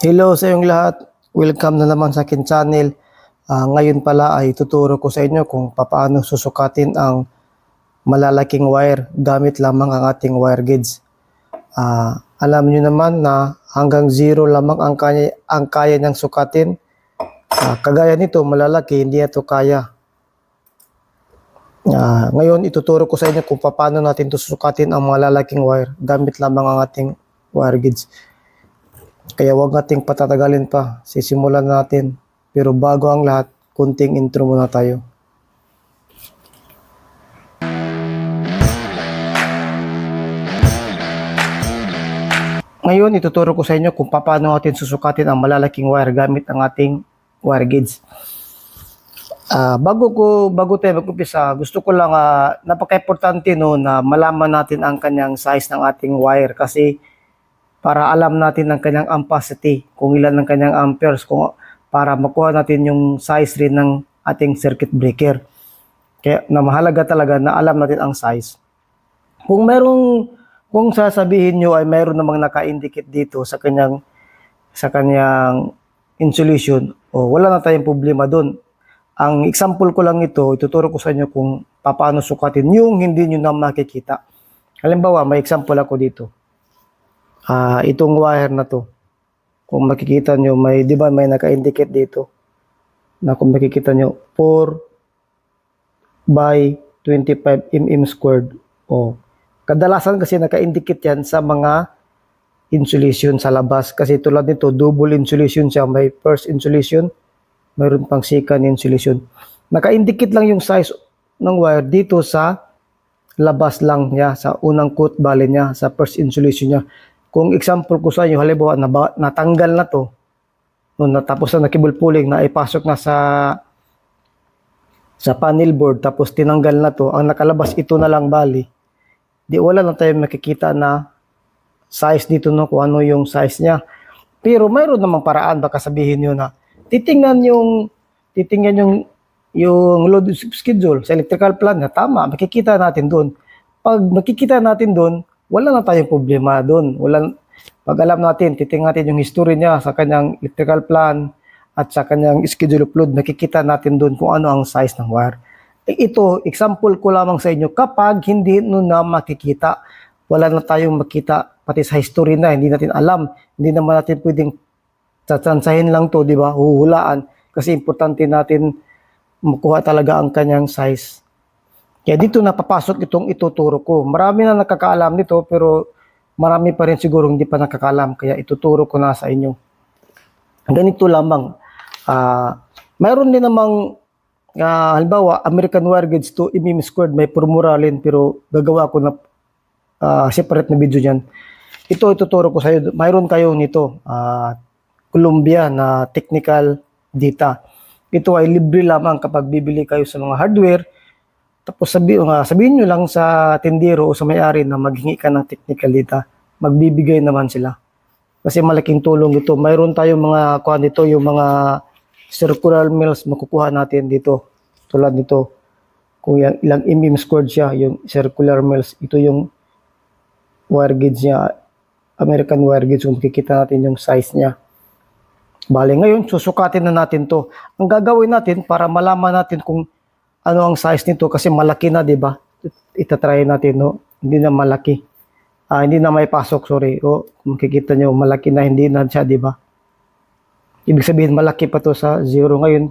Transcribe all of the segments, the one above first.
Hello sa inyong lahat. Welcome na naman sa akin channel. Ah, ngayon pala ay tuturo ko sa inyo kung paano susukatin ang malalaking wire gamit lamang ang ating wire gauge. Ah, alam niyo naman na hanggang zero lamang ang kaya, ang kaya niyang sukatin. Ah, kagaya nito, malalaki, hindi ito kaya. Ah, ngayon, ituturo ko sa inyo kung paano natin susukatin ang malalaking wire gamit lamang ang ating wire gauge. Kaya wag nating patatagalin pa. Sisimulan natin. Pero bago ang lahat, kunting intro muna tayo. Ngayon, ituturo ko sa inyo kung paano natin susukatin ang malalaking wire gamit ang ating wire gauge. Ah, bago ko bago tayo mag-umpisa, gusto ko lang ah, napaka-importante no na malaman natin ang kanyang size ng ating wire kasi para alam natin ang kanyang ampacity, kung ilan ang kanyang amperes, kung para makuha natin yung size rin ng ating circuit breaker. Kaya na mahalaga talaga na alam natin ang size. Kung merong kung sasabihin nyo ay mayroon namang naka-indicate dito sa kanyang sa kanyang insulation, o wala na tayong problema doon. Ang example ko lang ito, ituturo ko sa inyo kung paano sukatin yung hindi nyo na makikita. Halimbawa, may example ako dito ah itong wire na to. Kung makikita nyo, may, di ba may naka-indicate dito na kung makikita nyo, 4 by 25 mm squared. O, kadalasan kasi naka-indicate yan sa mga insulation sa labas. Kasi tulad nito, double insulation siya. May first insulation, mayroon pang second insulation. Naka-indicate lang yung size ng wire dito sa labas lang niya, sa unang coat bali niya, sa first insulation niya. Kung example ko sa inyo, halimbawa, naba, natanggal na to, nung natapos na nakibul pulling, na ipasok na sa sa panel board, tapos tinanggal na to, ang nakalabas ito na lang bali, di wala na tayo makikita na size dito no, kung ano yung size niya. Pero mayroon namang paraan, baka sabihin nyo na, titingnan yung, titingnan yung, yung load schedule sa electrical plan na tama, makikita natin doon. Pag makikita natin doon, wala na tayong problema doon. Wala, pag alam natin, titingnan natin yung history niya sa kanyang electrical plan at sa kanyang schedule of load, makikita natin doon kung ano ang size ng wire. Eh, ito, example ko lamang sa inyo, kapag hindi nun na makikita, wala na tayong makita, pati sa history na, hindi natin alam, hindi naman natin pwedeng tsatsansahin lang to, di ba, huhulaan, kasi importante natin makuha talaga ang kanyang size. Kaya dito napapasok itong ituturo ko. Marami na nakakaalam nito pero marami pa rin siguro hindi pa nakakaalam kaya ituturo ko na sa inyo. Ganito lamang. Ah, mayroon din namang ah, halimbawa American Wire Gauge to mm squared may formula rin pero gagawa ko na ah, separate na video diyan. Ito ituturo ko sa iyo. Mayroon kayo nito ah, Columbia na technical data. Ito ay libre lamang kapag bibili kayo sa mga hardware tapos sabi, uh, sabihin nyo lang sa tindero o sa may-ari na maghingi ka ng technical data. Magbibigay naman sila. Kasi malaking tulong ito. Mayroon tayong mga, kuha dito, yung mga circular mills makukuha natin dito. Tulad nito. Kung yung ilang mm squared siya, yung circular mills, ito yung wire gauge niya, American wire gauge, kung makikita natin yung size niya. Bale, ngayon, susukatin na natin to. Ang gagawin natin para malaman natin kung ano ang size nito kasi malaki na, 'di ba? Itatry natin, no? Hindi na malaki. Ah, hindi na may pasok, sorry. O, kung makikita nyo, malaki na, hindi na siya, 'di ba? Ibig sabihin, malaki pa to sa zero ngayon.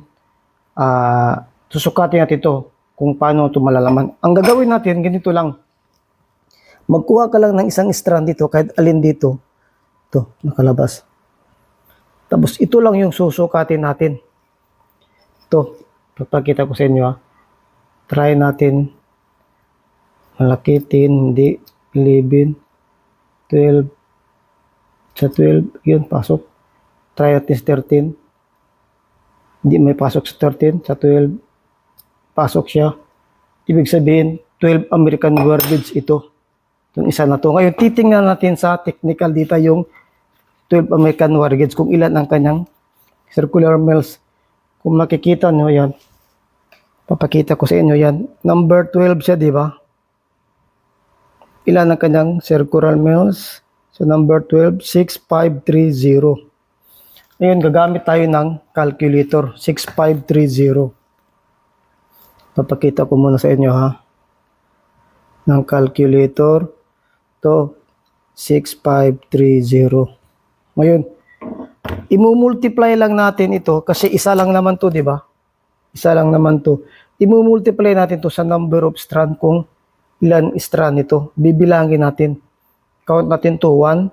Ah, susukatin natin to kung paano ito malalaman. Ang gagawin natin, ganito lang. Magkuha ka lang ng isang strand dito, kahit alin dito. Ito, nakalabas. Tapos ito lang yung susukatin natin. Ito, papakita ko sa inyo ha try natin malaki 10, hindi 11, 12, sa 12, yun, pasok. Try natin sa 13. Hindi may pasok sa 13, sa 12, pasok siya. Ibig sabihin, 12 American wordage ito. Yung isa na to. Ngayon, titingnan natin sa technical data yung 12 American wordage kung ilan ang kanyang circular mills. Kung makikita nyo yan, Papakita ko sa inyo yan. Number 12 siya, di ba? Ilan ang kanyang circular mills? So, number 12, 6530. Ngayon, gagamit tayo ng calculator 6530. Papakita ko muna sa inyo ha. Ng calculator to 6530. Ngayon, imumultiply lang natin ito kasi isa lang naman to, di ba? Isa lang naman to. Imumultiply natin to sa number of strand kung ilan strand ito. Bibilangin natin. Count natin to 1,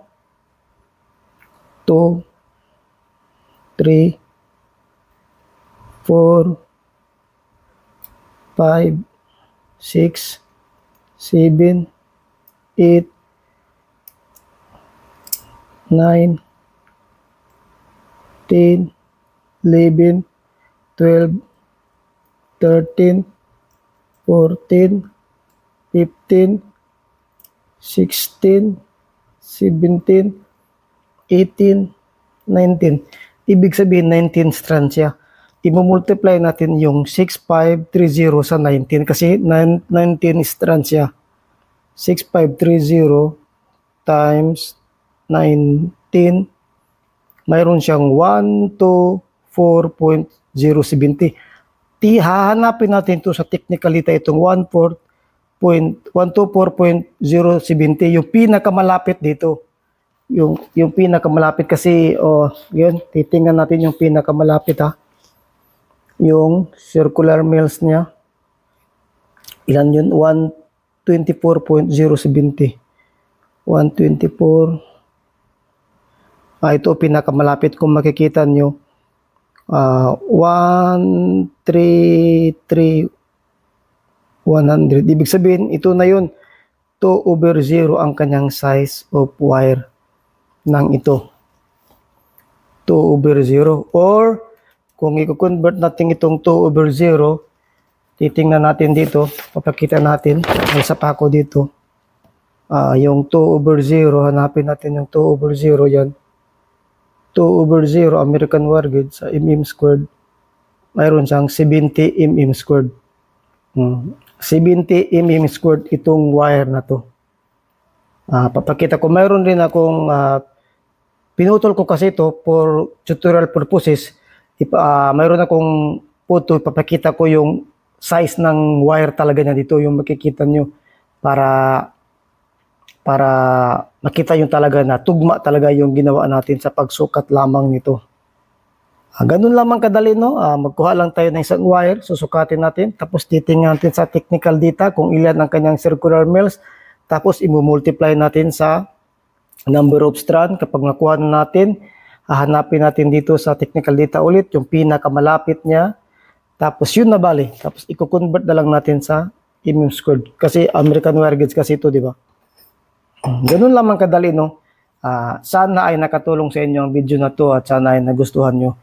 2, 3, 4, 5, 6, 7, 8, 9, 10, 11, 12, 13, 14, 15, 16, 17, 18, 19. Ibig sabihin 19 strands siya. I-multiply natin yung 6530 sa 19 kasi nine- 19 strands siya. 6530 times 19 mayroon siyang 124.070. Hahanapin natin to sa technicalita itong 124.070 yung pinakamalapit dito. Yung yung pinakamalapit kasi oh yun titingnan natin yung pinakamalapit ha. Yung circular mills niya. Ilan yun? 124.070 124 ah ito pinakamalapit kung makikita nyo ah 133 100 ibig sabihin ito na yun 2 over 0 ang kanyang size of wire ng ito. 2 over 0. Or, kung i-convert natin itong 2 over 0, titingnan natin dito, papakita natin, may isa pa ako dito. Ah, yung 2 over 0, hanapin natin yung 2 over 0 yan. 2 over 0, American War Gauge sa mm squared, mayroon siyang 70 mm squared. Hmm. 70 mm squared itong wire na to. Ah, papakita ko, mayroon rin akong ah, pinutol ko kasi ito for tutorial purposes. Ipa, ah, mayroon akong photo, papakita ko yung size ng wire talaga niya dito, yung makikita nyo para para makita yung talaga na tugma talaga yung ginawa natin sa pagsukat lamang nito. Ah, ganun lamang kadali, no? Ah, magkuha lang tayo ng isang wire, susukatin natin, tapos titingnan natin sa technical data kung ilan ang kanyang circular mills, tapos imumultiply natin sa number of strand. Kapag nakuha na natin, hahanapin natin dito sa technical data ulit yung pinakamalapit niya. Tapos yun na bali. Tapos i-convert na lang natin sa mm squared. Kasi American wire gauge kasi ito, di ba? Ganun lamang kadali, no? Ah, sana ay nakatulong sa inyo ang video na to at sana ay nagustuhan nyo.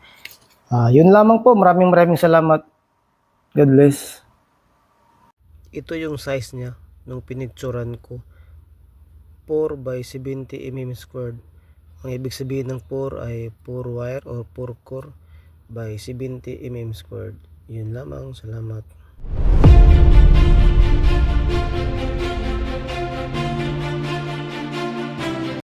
Ah, yun lamang po. Maraming maraming salamat. God bless. Ito yung size niya nung pinicturan ko. 4 by 70 mm squared. Ang ibig sabihin ng 4 ay 4 wire or 4 core by 70 mm squared. Yun lamang. Salamat.